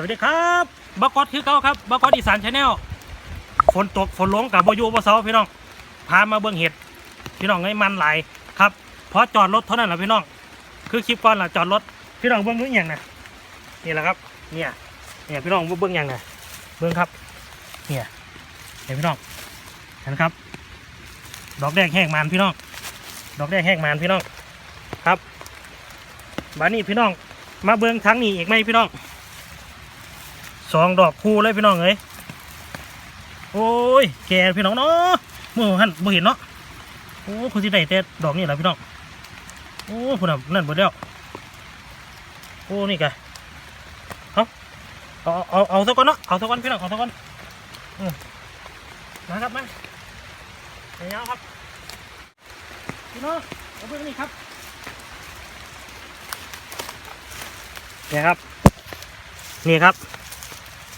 สวัสดีครับบักกอดคือเก่าครับบักกอดอีสานชาแนลฝนตกฝนหลงกับบอยูบอเซาพี่น้องพามาเบิ่งเห็ดพี่น้องไอ้มันไหลครับเพอจอดรถเท่านั้นแหละพี่น้อง คือคลิปก่อนแหละจอดรถพี่น้องเบิ่งเบิ่งอย่างนะนี่แหละครับเนี่ยเนี่ยพี่น้องเบิ่งอย่างนะเบิ่งครับเนี่ยเห็นพี่น้องเห็นครับ ดอกแดงแห้งมันพี่น้อง ดอกแดงแห้งมันพี่น้องครับบ้านนี้พี่น้องมาเบิ่งทั้งนี้อีกไหมพี่น้อง สองดอกคู่เลยพี่น้องเอ้ยโอ้ยแกพี่น้องเนาะมือหันบ่เห็นเนาะโอ้คุณสิได้แต่ดอกนี่แหละพี่น้องโอ้พุ่นนั่นเบิดแล้วโอ้นี่กเอาเอาเอาเอาสักก่อนเนาะเอาสักก่อนพี่น้องเอาสักก่อนอืมาครับมาเดี๋ยวครับพี่น้องเอาเบิ่งนี่ครับเนี่ยครับนี่ครับ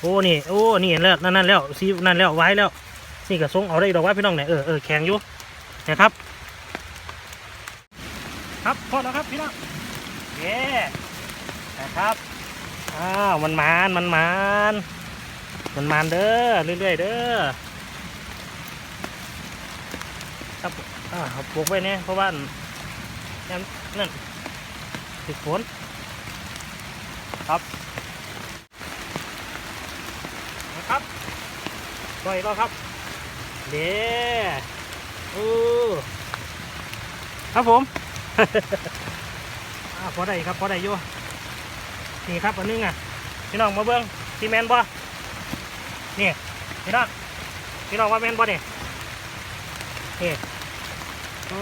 โอ้นี่โอ้นี่เห็นแล้วนั่นนั่นแล้วซีนั่นแล้วไว้แล้วนี่ก็ทรงเอาได้ดอกไว้พี่น้องเนี่ยเออเออแข็งอยู่นะครับ ครับพอแล้วครับพี่น้องเย้นะครับอ้าวมันมานมันมานมันมานเด้อเรื่อยๆเด้อครับอ่าเอาปลูกไว้เนี่ยเพราะว่านั่นนั่นติดฝนครับ ปล่อยแล้วครับเด้โอ้ครับผมพอได้ครับพอได้อยู่นี่ครับอันนึงอะพี่น้องมาเบิ้งที่แมนบ่นี่พี่น้องพี่น้องว่าแมนบ่เนี่ยนี่โอ้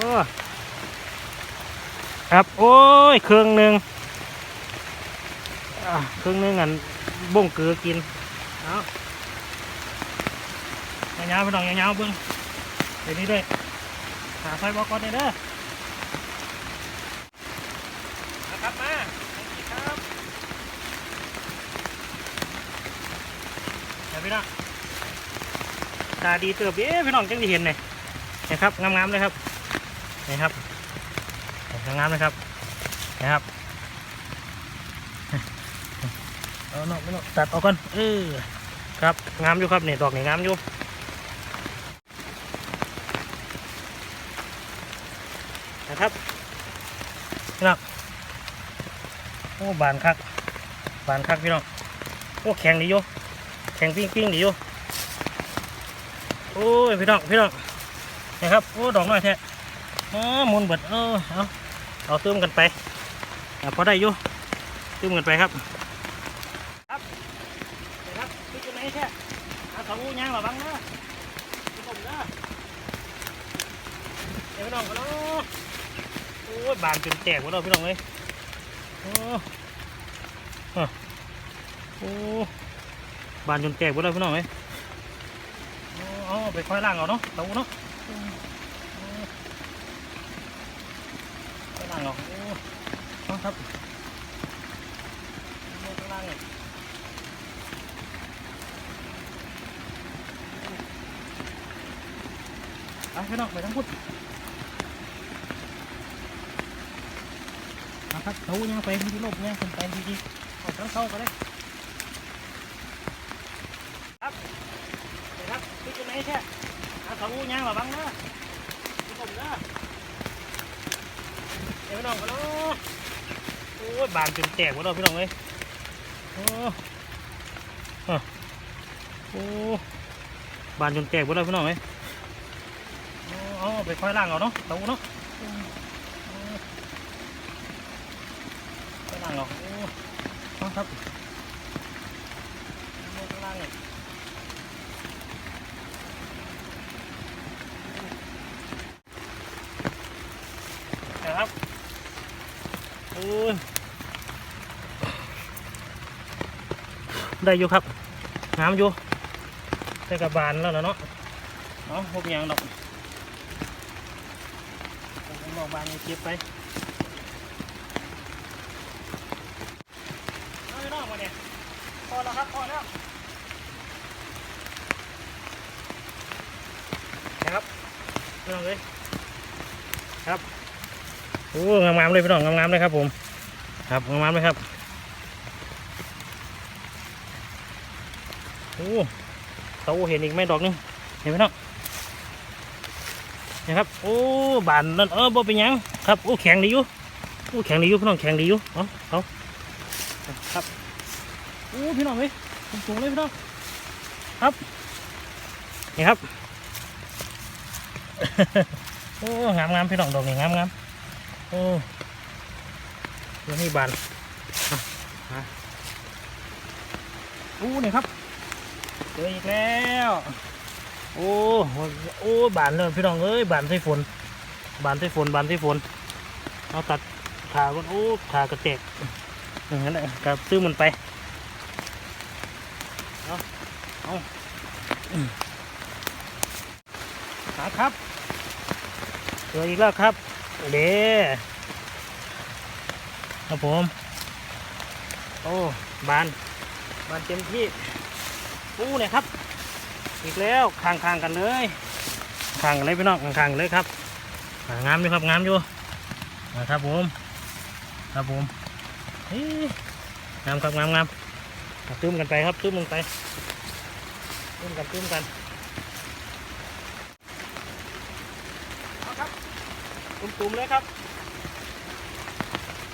ครับโอ้ยเครื่องหนึ่งอะครึ่งหนึ่งอันบ่งเกลือกินเอา ยาวๆไปหน่อยยาวๆเบิ้งเดี๋ยวนี้ด้วยหาไฟบอกก่อนเด้อเด้อนะครับมาครับเดี๋ยวพี่น้องตาดีเติบเด้พี่น้องจังได้เห็นเลยนะครับงามๆเลยครับนี่ครับงามๆเลยครับนะครับเอาเนาะไม่เนาะตัดออกก่อนเออครับงามอยู่ครับเนี่ยดอกนี่งามอยู่นะ ครับพี่น้องโอ้บานคักบานคักพี่น้องโอ้แข็งดีอยู่แข็งปิ้งปิ้งดีอยู่โอ้ยพี่น้องพี่น้องนะครับโอ้ดอกน้อยแท้อ๋อมุนเบิดเออเอาเอาตื้มกันไปอะพอได้อยู่ตื้มกันไปครับนะครับพี่จะไหนแค่เอาเขาย่างระวังนะพี่ผมนะเดี๋ยวพี่น้องกันเนาะ อ้ยบานจนแตกหมดแล้วพี่น้องเลยโอ้โอ้บานจนแตกหมดแล้วพี่น้องเลยโอ้เอาไปค่อยล่างเอาเนาะเตาเนาะค่อยล่างเอาโอ้ครับล่างเลยไปพี่น้องไปทั้งพุทธ นะครับเขายังไปที่โลกยังคนไปที่ที่ออกทั้งเข้าก็ได้ครับไปครับพี่จะไหนแค่เอาเขายังระวังนะพี่ผมนะเดี๋ยวพี่น้องกันเนาะโอ้ยบานจนแตกหมดแล้วพี่น้องเลยโอ้โอ้บานจนแตกหมดแล้วพี่น้องเลยเอาไปค่อยล่างเอาเนาะเตาเนาะค่อยล่างเอาโอ้เอาครับเอาข้างล่างเนี่ยนะครับโอ้ย ได้อยู่ครับน้ำอยู่ได้กับบานแล้วนะเนาะเนาะพบยังดอกผมบอกบางเก็บไปเอาไปนอกมาเนี่ยพอแล้วครับพอแล้วครับพี่น้องเลยครับโอ้งามๆเลยพี่น้องงามๆเลยครับผม ครับงามๆเลยครับ โอ้ เตาเห็นอีกไหมดอกหนึงเห็นไหมเนาะนะครับโอ้บานนั่นเออบ่เป็นยังครับโอ้แข็งดีอยู่โอ้แข็งดีอยู่พี่น้องแข็งดีอยู่เอาเอาครับโอ้พี่น้องเว้ยสูงเลยพี่น้องครับนี่ครับโอ้งามงามพี่น้องดอกนี่งามงามโอ้ตัวนี้บานอู้นี่ครับ จออีกแล้ว โอ้โอ้บานเลยพี่น้องเอ้ยบานใส่ฝน บานใส่ฝนบานใส่ฝนเอาตัดขาก่อนโอ้ขากระเตกอย่างนั้นแหละกับซื้อมันไปเอาเอาหาครับเจออีกแล้วครับเด้ครับผม โอ้บานบานเต็มที่ โอ้เนี่ยครับ อีกแล้วคางคางๆกันเลยคางกันเลยพี่น้องคางคางๆเลยครับงามอยู่ครับงามอยู่นะครับผมครับผมงามครับงามงามตื้มกันไปครับตื้มกันไปตื้มกันตื้มกันครับตุ่มๆเลยครับ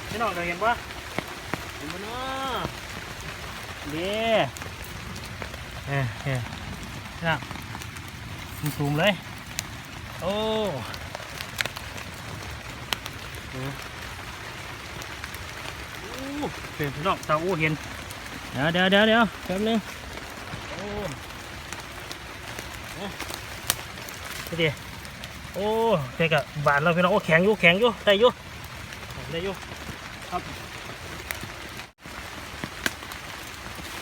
พี่น้องเราเห็นปะเห็นปะเนาะเด้ เอ้ยเอ้ยครับสูงๆเลยโอ้โอ้เป็นดองเตาอู้เห็น เดี๋ยวเดี๋ยวเดี๋ยวเดี๋ยวแป๊บนึงโอ้โอ้นี่ดิโอ้เด็กอะบานเราพี่น้องโอ้แข็งอยู่แข็งอยู่ได้อยู่ได้อยู่ครับ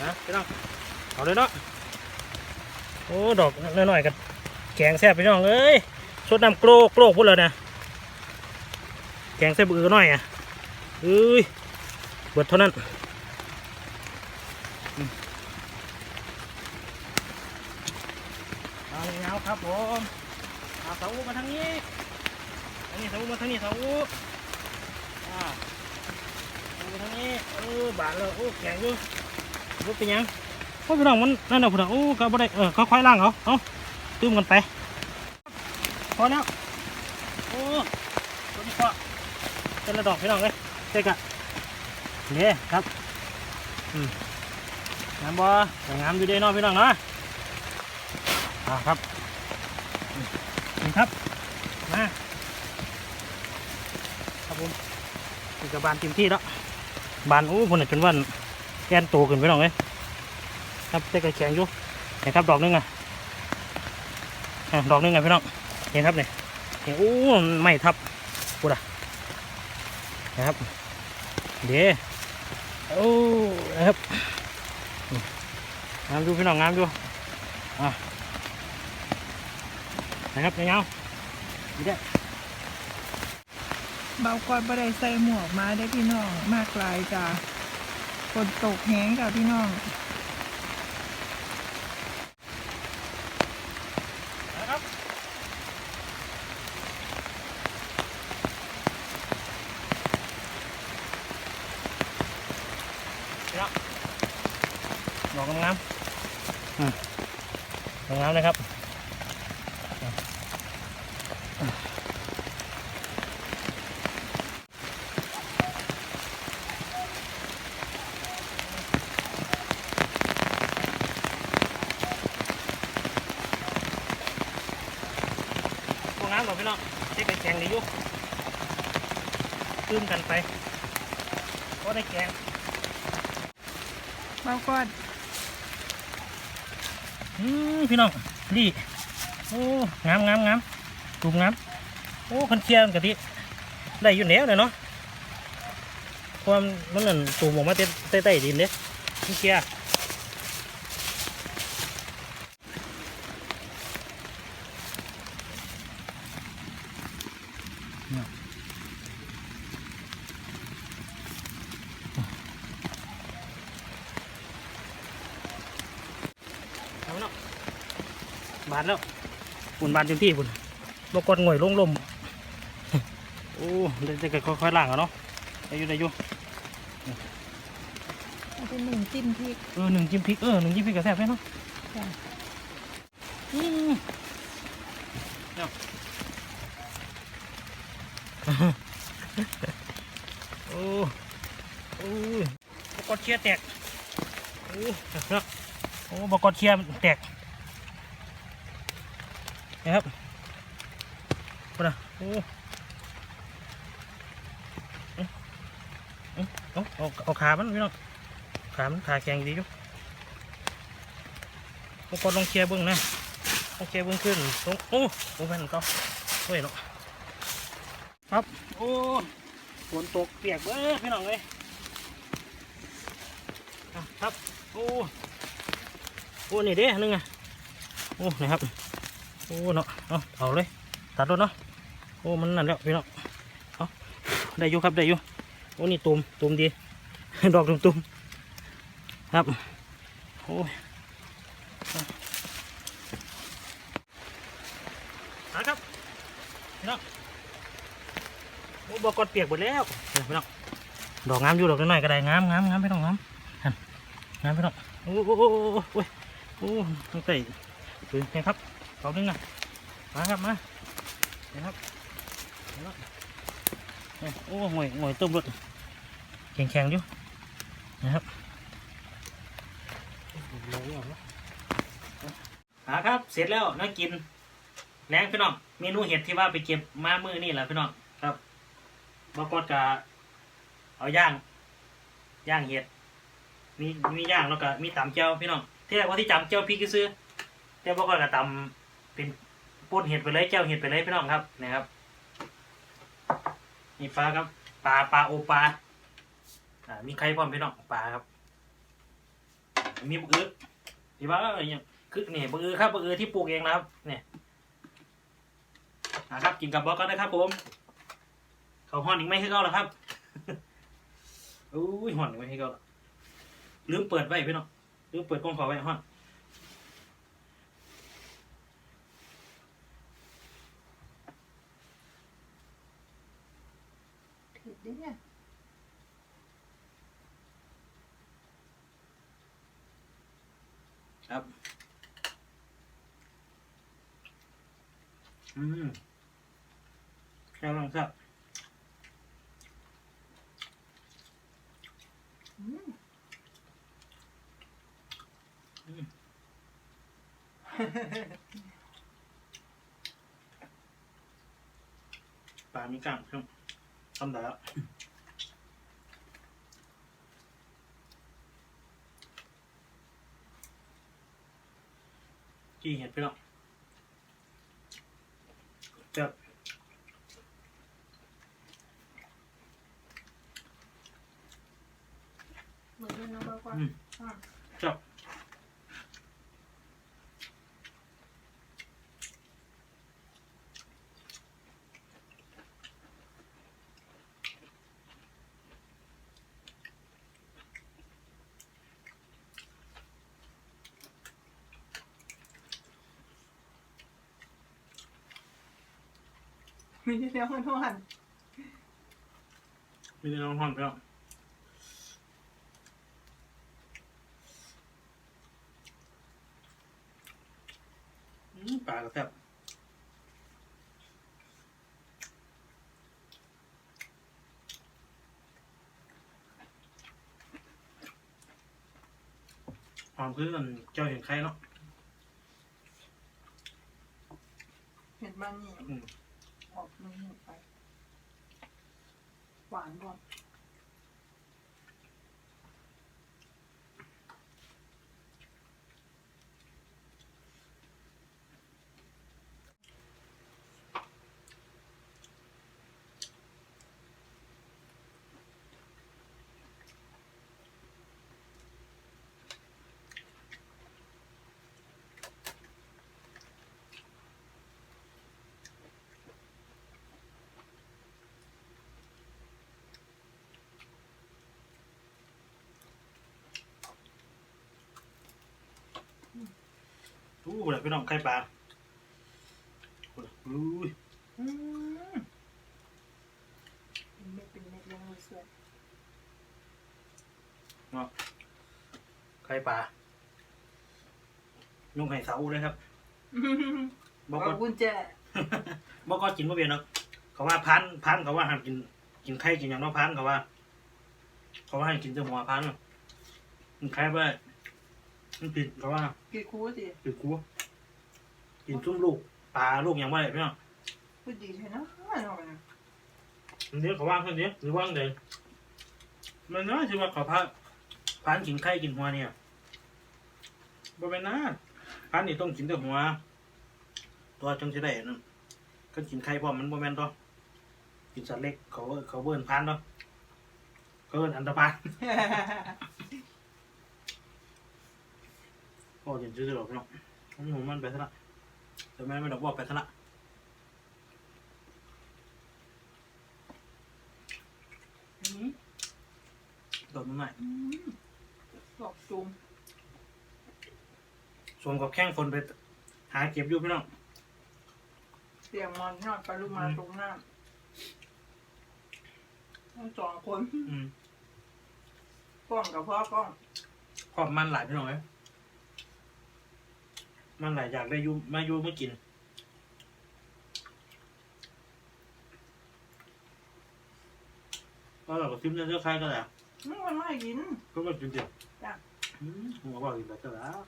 นะพี่น้อง เอาเลยเนาะโอ้ดอกน้อยๆกับแกงแซ่บพี่น้องเอ้ยสดน้ำโกรกโกรกพูดเลยนะแกงแซ่บอือหน่อยอะเอ้ยเบิดเท่านั้นเอาเลยเอาครับผมเอาเสาอูมาทางนี้ทางนี้เสาอูมาทางนี้เสาอูอ่าเสาอูมาทางนี้เออบานเลยโอ้แข็งอยู่รู้เป็นยัง โอ้พี่น้องมันนั่นน่ะพี่น้องโอ้ก็บ่ได้เออค่อยๆล่างเขาเอาตื้มกันไปพอแล้วโอ้ตัวนี้ก็เป็นระดอกพี่น้องเลยเจ๊กะนี่ครับอืมงามบ่แต่งามอยู่เด้เน้องพี่น้องเนาะอ่าครับนี่ครับมาครับผมกับบานเต็มที่แล้วบานโอ้คนน่ะจนวันแกนโตขึ้นพี่น้องเลย ครับเจ๊กระแข็งอยู่เห็นครับดอกนึงอะอะดอกนึงอะพี่น้องเห็นครับเนี่ยเห็นโอ้ไม่ทับพูด่ะนะครับเดี๋ยวโอ้นะครับงามดูพี่น้องงามดูอะนะครับเงาๆนี่เด้อเบากอดบ่ได้ใส่หมวกมาได้พี่น้องมากลายจ้ะฝนตกแห้งจ้ะพี่น้อง นะ ครับนี่ละดอกงามๆอืมงามๆเลยครับ พวก น้ำหรอพี่น้องเช็คแข็งดีอยู่ตื้มกันไปก็ได้แกงเบากอดอืมพี่น้องดีโอ้งามงามงามตูมงามโอ้คันเคียนกะทิได้อยู่แล้วเลยเนาะความมันนั่นตูมออกมาเต้ใต้ใต้ดินเลยคันเคียเอาเนาะ บานแล้วฝุ่นบานเต็มที่ฝุ่นบกดง่อยลงลมโอ้ได้ได้ค่อยๆล่างเอาเนาะได้อยู่ได้อยู่เอาเป็นหนึ่งจิ้มพริกเออหนึ่งจิ้มพริกเออหนึ่งจิ้มพริกกระแซ่บไหมเนาะจ้ะอืมเอาโอ้โอ้ยบกอดเชียแตกโอ้เนาะโอ้บกอดเชียแตก นะครับปะโอ้เอาเอาเอาเอาขา มันพี่น้องขา มันขาแข็งดีอยู่บกอดลองเคลียร์เบิ้องนะลองเคลียร์เบิ้องขึ้นตรงโอ้โอ้แม่นก็เฮ้ยเนาะครับ โอ้ฝนตกเปียกเบ้อพี่น้องเลยครับ โอ้ โอ้ นี่เด้อันนึงอะ โอ้นี่ครับ อ้เนาะเอาเอาเลยตัดรถเนาะโอ้มันนั่นแล้วพี่น้องเอาได้อยู่ครับได้อยู่โอ้นี่ตุ่มตุ่มดีดอกตุ่มตุ่มครับโอ้ยเอาครับพี่น้องโอ้บอกกดเปียกหมดแล้วเดี๋ยวพี่น้องดอกงามอยู่ดอกน้อยก็ได้งามงามงามพี่น้องงามงานพี่น้องโอ้โอ้โอ้โอ้โอ้ยโอ้ตั้งแต่ตื่นนครับ เขาดึงนะมาครับ มาเนี่ครับเนี่ยครับเนี่ยโอ้หวยหวยต้มรถแข็งแข็งอยู่นะครับหาครับ เสร็จแล้วน่ากินแรงพี่น้อง เมนูเห็ดที่ว่าไปเก็บมามือนี่แหละพี่น้องครับบกดกะเอาย่าง ย่างเห็ด มีมีย่างแล้วก็มีตำเจียวพี่น้องที่แรกว่าที่จำเจียวพริกก็ซื้อแต่บอกว่าก็ตำ เป็นป่นเห็ดไปเลยเจียวเห็ดไปเลยพี่น้องครับนะครับนี่ปลาครับปลาปลาโอปลาอ่ามีไข่พร้อมพี่น้องปลาครับ มีบะอื้อที่ว่าอะไรอย่างคือเนี่บะอื้อครับบะอื้อที่ปลูกเองนะครับ เนี่ยนะครับกินกับบอกก็ได้ครับ ผมเขาห่อนอีกไม่ให้เขาหรอครับอุ้ยห่อนอีกไม่ให้เขาลืมเปิดไว้พี่น้องลืมเปิดกล้องขอไว้ห้อง ผิดดิเนี่ยครับ อืมแค่ลองสับอืมปลามีกล้างเพิ่มทำได้แล้วกี่เห็ดพี่ น้องจะเหมือนกันนะบอกว่าอืมอะจับมีเดียวมันทุกวันมีแต่น้องห้องพี่น้องอืมปลากระแทบหอมคือกันเจ้าเห็นใครเนาะเห็นมันนี่ อืม ออกมันนี่ไป หวานก่อน อู้หูเลยพี่น้องไข่ปลาอู้ยอืมเป็นเม็ดเป็นเม็ดลงมือสวยไข่ปลานุ่งไห้เสาเลยครับบอกขก็อบคุณแจบอกก็กินบ่เป็นเนาะเขาว่าพันพันเขาว่าห้ามกิน กินไข่กินอย่างเน้อพันเขาว่า เขาว่าให้กินแต่หัวพันมันไข่ไป มันผิดเขาว่ากี่ครูสิผิดกูกินซุ้มลูกปลาลูกอย่างว่าไรพี่น้องพูดดีใช่เนาะหน่อยนะอันนี้เขาว่างคนนี้หรือว่างเดินมันน่าจะว่าเขาพาพันกินไข่กินหัวเนี่ยบ่เป็นนะพันนี่ต้องกินแต่หัว ตัวจังจะได้นั่นก็กินไข่พร้อมมันบ่แม่นตัวกินสัตว์เล็กเขาเขาเบิ่นพันตัวเขาเบิ่นอันตรพาน โอ้ยจืดๆหรอกพี่น้องผมหมันไปซะละแต่แม่ไม่ดอกบอกไปซะละอืมดอกมันใหม่อืมดอกจุ่มสวมกับแข้งฝนไป หาเก็บอยู่พี่น้องเสียงมอนนอดไปลูกมาตรงหน้าทั้งสองคนอืมกล้องกับพ่อกล้องขอบมันหลายพี่น้องเลย มันหลายอยากได้อยูมาอยูไม่กิน ก็เราก็ซิมเนื้อคล้ายกันแหละอืมมันไม่กิน ก็มากินเดียวจ้ะ อืมผมก็บอกกินแบบนั้นแล้ว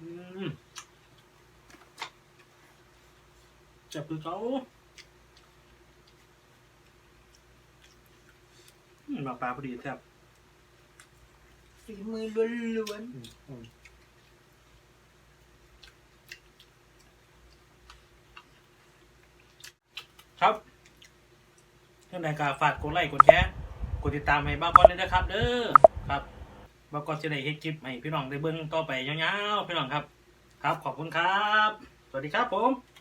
อืมจับคือเขาอืมมาปลาพอดีแทบ ฝีมือล้วนอืมอืมครับท่านใดก็ฝากกดไลค์กดแชร์กดติดตามให้บ้าก้อนด้วยนะครับ เด้อครับบ้าก้อนจะได้เฮ็ดคลิปให้พี่น้องได้เบิ่งต่อไปยาวๆพี่น้องครับ ครับขอบคุณครับ สวัสดีครับผม